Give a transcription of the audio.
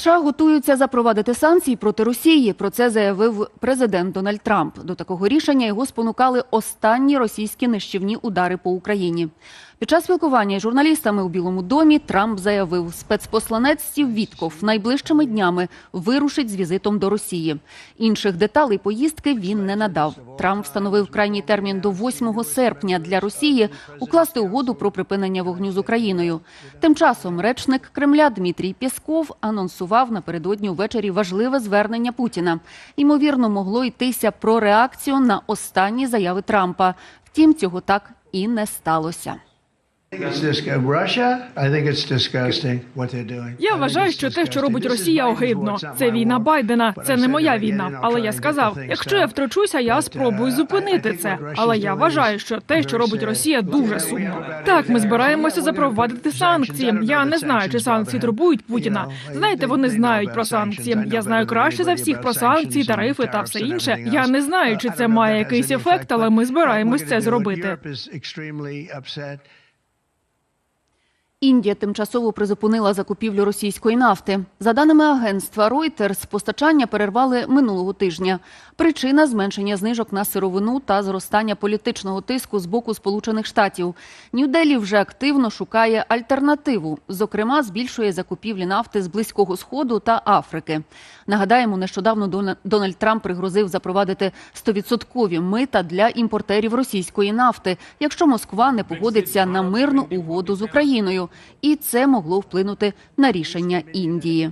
США готуються запровадити санкції проти Росії. Про це заявив президент Дональд Трамп. До такого рішення його спонукали останні російські нищівні удари по Україні. Під час спілкування із журналістами у Білому домі Трамп заявив, спецпосланець Стів Вітков найближчими днями вирушить з візитом до Росії. Інших деталей поїздки він не надав. Трамп встановив крайній термін до 8 серпня для Росії укласти угоду про припинення вогню з Україною. Тим часом речник Кремля Дмитрій Пєсков анонсував напередодні ввечері важливе звернення Путіна. Ймовірно, могло йтися про реакцію на останні заяви Трампа. Втім, цього так і не сталося. Я вважаю, що те, що робить Росія, огидно. Це війна. Байдена, це не моя війна. Але я сказав, якщо я втручуся, я uh, спробую зупинити це. Але я вважаю, що те, що робить. Росія, дуже сумно. Так, ми збираємося запровадити санкції. Я не знаю, чи санкції турбують Путіна. Знаєте, вони знають про санкції. Я знаю краще за всіх про санкції, тарифи та все інше. Я не знаю, Uh, чи це має якийсь ефект, але ми збираємось це зробити. Індія тимчасово призупинила закупівлю російської нафти. За даними агентства Reuters, постачання перервали минулого тижня. Причина зменшення знижок на сировину та зростання політичного тиску з боку Сполучених Штатів. Нью-Делі вже активно шукає альтернативу, зокрема, збільшує закупівлі нафти з близького сходу та Африки. Нагадаємо, нещодавно Дона- Дональд Трамп пригрозив запровадити 100% мита для імпортерів російської нафти, якщо Москва не погодиться на мирну угоду з Україною, і це могло вплинути на рішення Індії.